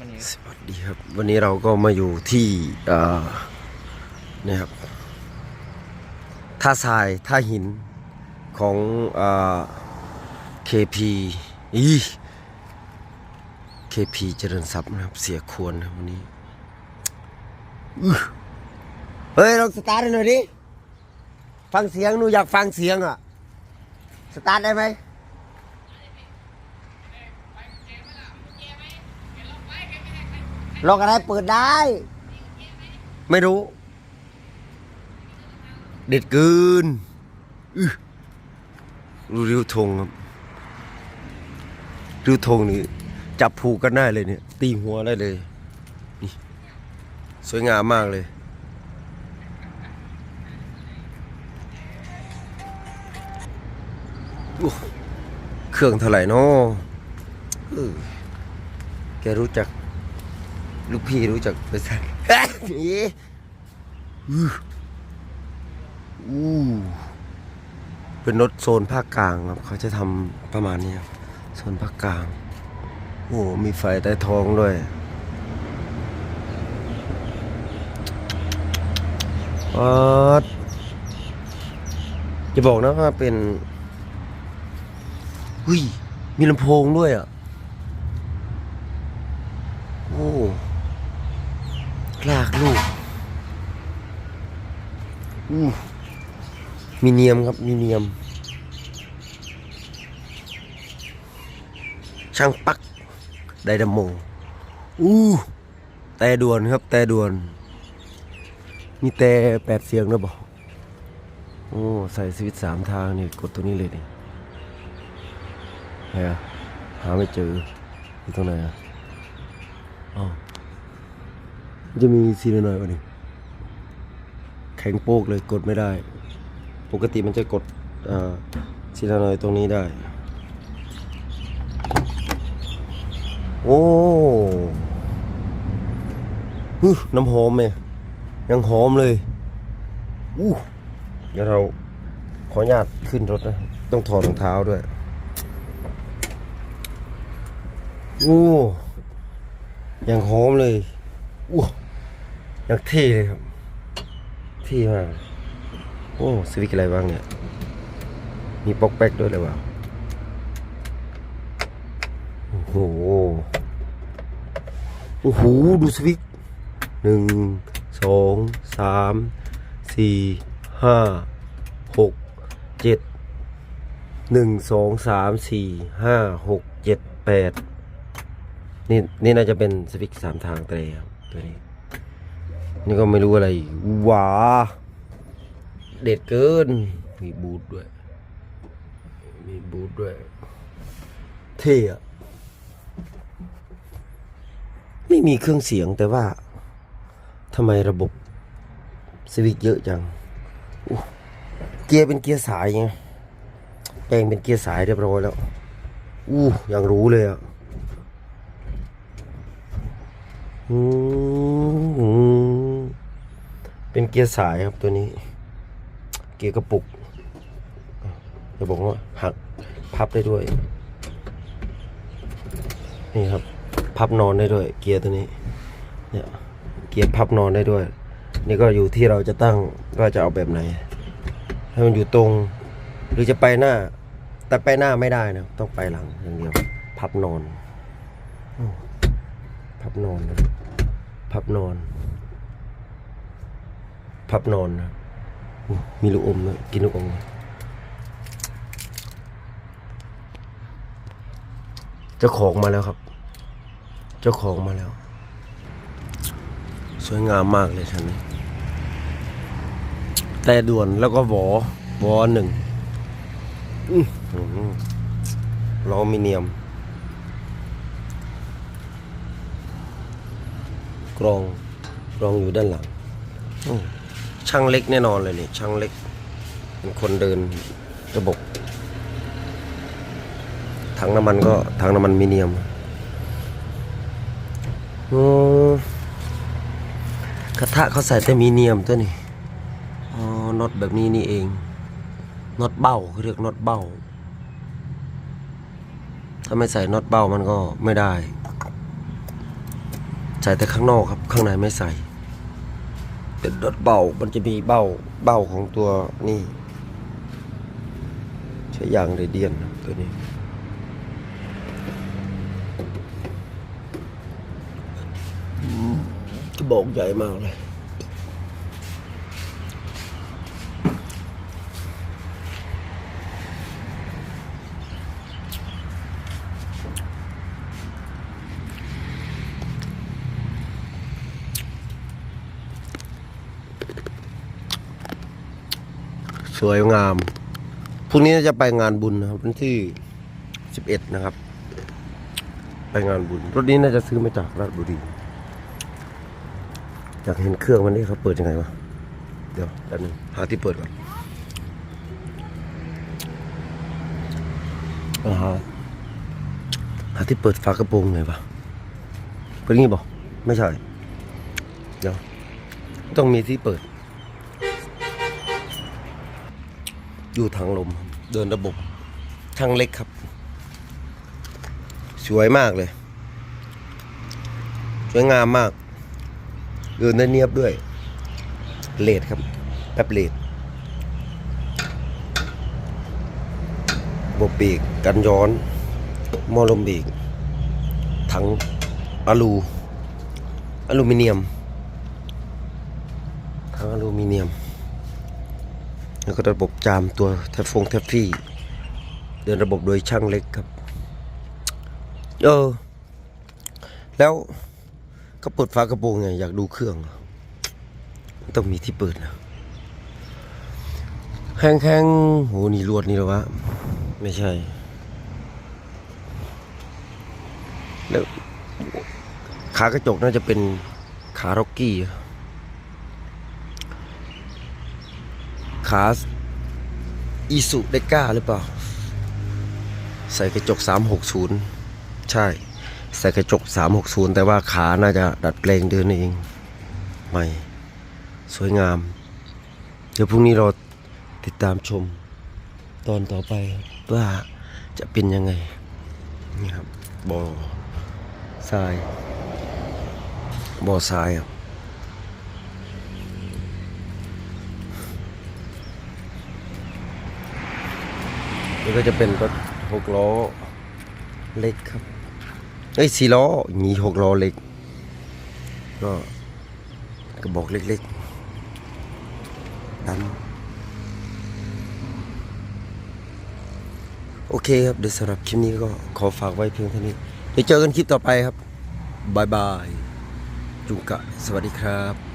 มันนี่สวัสดีครับ วันนี้เราก็มาอยู่ที่เนี่ยครับท่าทรายท่าหินของเอ่อ KP อี KP เจริญทรัพย์นะครับ เสียควรนะวันนี้เฮ้ยลองสตาร์ทหน่อยดิ ฟังเสียงหนูอยากฟังเสียงอะ สตาร์ทได้ไหม ล็อกอะไรเปิดได้ ไม่รู้ เด็ดเกินริ้วธงครับริ้วธงนี่จับผูกกันได้เลยเนี่ย ตีหัวได้เลยนี่สวยงามมากเลยโอ้เครื่องเท่าไหร่นาะเออแกรู้จัก ลูกพี่รู้จักบริษัทนี่อู้อู้เป็นรถโซนภาคกลางครับเขาจะทำประมาณนี้ครับโซนภาคกลาง โอ้มีไฟใต้ท้องด้วยออจะบอกนะว่าเป็น หุ้ย มีลำโพงด้วยอะ โอ้ ลากลูกอู้มีเนียมครับมีเนียม ช่างปักไดดามโมอู้แต่ด่วนครับ แต่ด่วน มีแต่แปดเสียงนะบอกโอ้ใส่สวิตช์สามทางนี่กดตัวนี้เลยนี่ไหนอะหาไม่เจออยู่ตรงไหนอะอ๋อมัน จะมีซีนหน่อยวะนี่แข็งโป๊กเลยกดไม่ได้ ปกติมันจะกดซีนหน่อยตรงนี้ได้ โอ้น้ำหอมเนี่ยยังหอมเลยอู้เดี๋ยวเราขออนุญาตขึ้นรถนะ ต้องถอดรองเท้าด้วยโอ้ยังหอมเลย อู้ยังเท่เลยครับเท่มากโอ้สวิกอะไรบ้างเนี่ยมีป๊อกแป๊กด้วยเลยว่ะโอ้โหโอ้โหดูสวิกหนึ่งสองสามสี่ห้าหกเจ็ดหนึ่งสองสามสี่ห้าหกเจ็ดแปดนี่นี่น่าจะเป็นสวิกสามทางเตรครับ ตัวนี้ นี่ก็ไม่รู้อะไรว้าเด็ดเกิน มีบูทด้วย มีบูทด้วย เท่อะไม่มีเครื่องเสียงแต่ว่าทำไมระบบสวิกเยอะจัง เกียร์เป็นเกียร์สายไงแปลงเป็นเกียร์สายเรียบร้อยแล้ว อู้ยังรู้เลยอะ อืม เป็นเกียร์สายครับตัวนี้ เกียร์กระปุกจะบอกว่าหักพับได้ด้วย นี่ครับ พับนอนได้ด้วย เกียร์ตัวนี้ เนี่ยเกียร์พับนอนได้ด้วย นี่ก็อยู่ที่เราจะตั้งว่าจะเอาแบบไหน ให้มันอยู่ตรง หรือจะไปหน้า แต่ไปหน้าไม่ได้นะต้องไปหลังอย่างเดียว พับนอนพับนอนนะ พับนอน พับนอนนะมีลูกอมนะกินลูกอมนะเจ้าของมาแล้วครับ เจ้าของมาแล้ว สวยงามมากเลยชั้นนี้ แต่ด่วนแล้วก็หวอหวอหนึ่งอือหือล้อมิเนียม กรองกรองอยู่ด้านหลังอืมช่างเล็กแน่นอนเลยนี่ช่างเล็ก เป็นคนเดินระบบถังน้ำมันก็ถังน้ำมันมิเนียมโอ้กระทะเขาใส่แต่มีเนียมตัวนี่อ๋อน็อตแบบนี้นี่เองน็อตเบ้าเขาเรียกน็อตเบ้า ถ้าไม่ใส่น็อตเบ้ามันก็ไม่ได้ ใส่แต่ข้างนอกครับ ข้างในไม่ใส่เป็นรถเบา มันจะมีเบ้าเบ้าของตัวนี่ใช้ยางเรเดียนนะตัวนี้กระบอกใหญ่มากเลย สวยงามพรุ่งนี้จะไปงานบุญนะครับวันที่สิบเอ็ดนะครับ ไปงานบุญรถนี้น่าจะซื้อมาจากราชบุรีอยากเห็นเครื่องมันนี่เขาเปิดยังไงวะเดี๋ยวแป๊บนึงหาที่เปิดก่อนอาหาหาที่เปิดฝากระโปรงไงวะเป็นงี้บอกไม่ใช่ เดี๋ยว ต้องมีที่เปิด อยู่ทางลม เดินระบบช่างเล็กครับ สวยมากเลย สวยงามมาก เดินได้เนียบด้วยเลดครับ แป๊บเลดบบปีกกันย้อนมอลมบีกถังอะลูอลูมิเนียมถังอลูมิเนียม แล้วก็ระบบจามตัวแทฟฟงแทฟฟี่ เดินระบบโดยช่างเล็กครับ เออ แล้วก็เปิดฝากระโปรงไง อยากดูเครื่อง ต้องมีที่เปิดนะแข้งแข้งๆโหนี่ลวดนี่หรอวะ ไม่ใช่ แล้วขากระจกน่าจะเป็นขาร็อกกี้ อะขาอีสุเดก้าหรือเปล่า ใส่กระจก 360 ใช่ ใส่กระจก 360 แต่ว่าขาน่าจะดัดแปลงเดินเอง ใหม่ สวยงาม เดี๋ยวพรุ่งนี้เราติดตามชมตอนต่อไปว่าจะเป็นยังไง นี่ครับบ่อทรายบ่อทรายครับ นี่ก็จะเป็นรถหกล้อเล็กครับ เอ้ยสี่ล้อมีหกล้อเล็ก ก็กระบอกเล็กๆดันโอเคครับ เดี๋ยวสำหรับคลิปนี้ก็ขอฝากไว้เพียงเท่านี้ เดี๋ยวเจอกันคลิปต่อไปครับบายบาย จุงกะ สวัสดีครับ